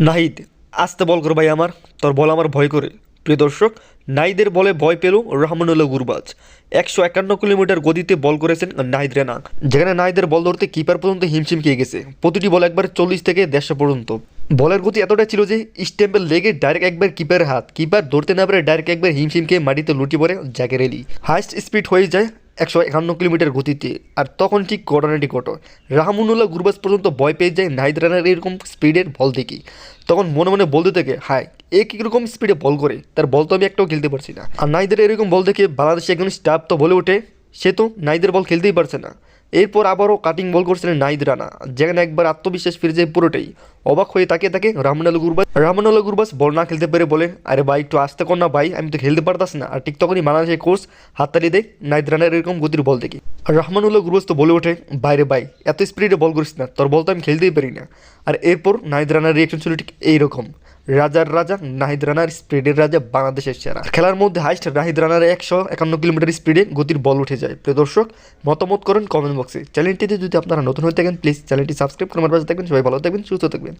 নাহিদ আস্তে বল কর ভাই আমার। তোর বল আমার ভয় করে। প্রিয় দর্শক, নাহিদের বলে ভয় পেল রহমানুল্লাহ গুরবাজ। একশো একান্ন কিলোমিটার গতিতে বল করেছেন নাহিদ রেনা। যেখানে নাহিদের বল ধরতে কিপার পর্যন্ত হিমশিম খেয়ে গেছে। প্রতিটি বল একবার চল্লিশ থেকে দেড়শো পর্যন্ত। বলের গতি এতটা ছিল যে স্টেম্পের লেগে ডাইরেক্ট একবার কিপারের হাত। কিপার ধরতে না পারে ডাইরেক্ট একবার হিমশিম খেয়ে মাটিতে লুটি পড়ে জ্যাকের এলি হাইস্ট স্পিড হয়ে যায় একশো একান্ন কিলোমিটার গতিতে। আর তখন ঠিক ঘটনাটি ঘটো রাহমুনুল্লাহ গুরবাস পর্যন্ত ভয় পেয়ে যায় নাহিদ রানার এরকম স্পিডের বল দেখি। তখন মনে মনে বলতে থাকে হাই এ রকম স্পিডে বল করে। তার বল তো আমি একটাও খেলতে পারছি না। আর নাইদের এরকম বল দেখে বাংলাদেশে একজন স্টাফ তো বলে ওঠে, সে তো নাইদের বল খেলতেই পারছে না। এরপর আবারও কাটিং বল করছিলেন নাইদ রানা, যেখানে একবার আত্মবিশ্বাস ফিরে যায় পুরোটাই। অবাক হয়ে তাকিয়ে থাকে রামনাল গুরবাস রামনাল গুরবাস বল না খেলতে পেরে বলে, আরে ভাই, একটু আসতে কর না ভাই, আমি তো খেলতে পারতাস না। আর ঠিক তখনই বাংলাদেশের কোর্স হাততালি দেয় নাইদ রানার এরকম গতির বল দেখি। রহমানুল্লাহ গুরবাস তো বলে ওঠে বাইরে ভাই, এত স্পিডে বল করিস না, তোর বল তো আমি খেলতেই পারি না। আর এরপর নাহিদ রানার রিয়েকশন ছিল ঠিক এইরকম, রাজার রাজা, নাহিদ রানার স্পিডের রাজা, বাংলাদেশের সেরা। খেলার মধ্যে হাইস্ট নাহিদ রানার একশো একান্ন কিলোমিটার স্পিডে গতির বল উঠে যায়। প্রিয় দর্শক, মতামত করেন কমেন্ট বক্সে। চ্যানেলটিতে যদি আপনারা নতুন হয়ে থাকেন প্লিজ চ্যানেলটি সাবস্ক্রাইব করে আমার পাশে থাকবেন। সবাই ভালো থাকবেন, সুস্থ থাকবেন।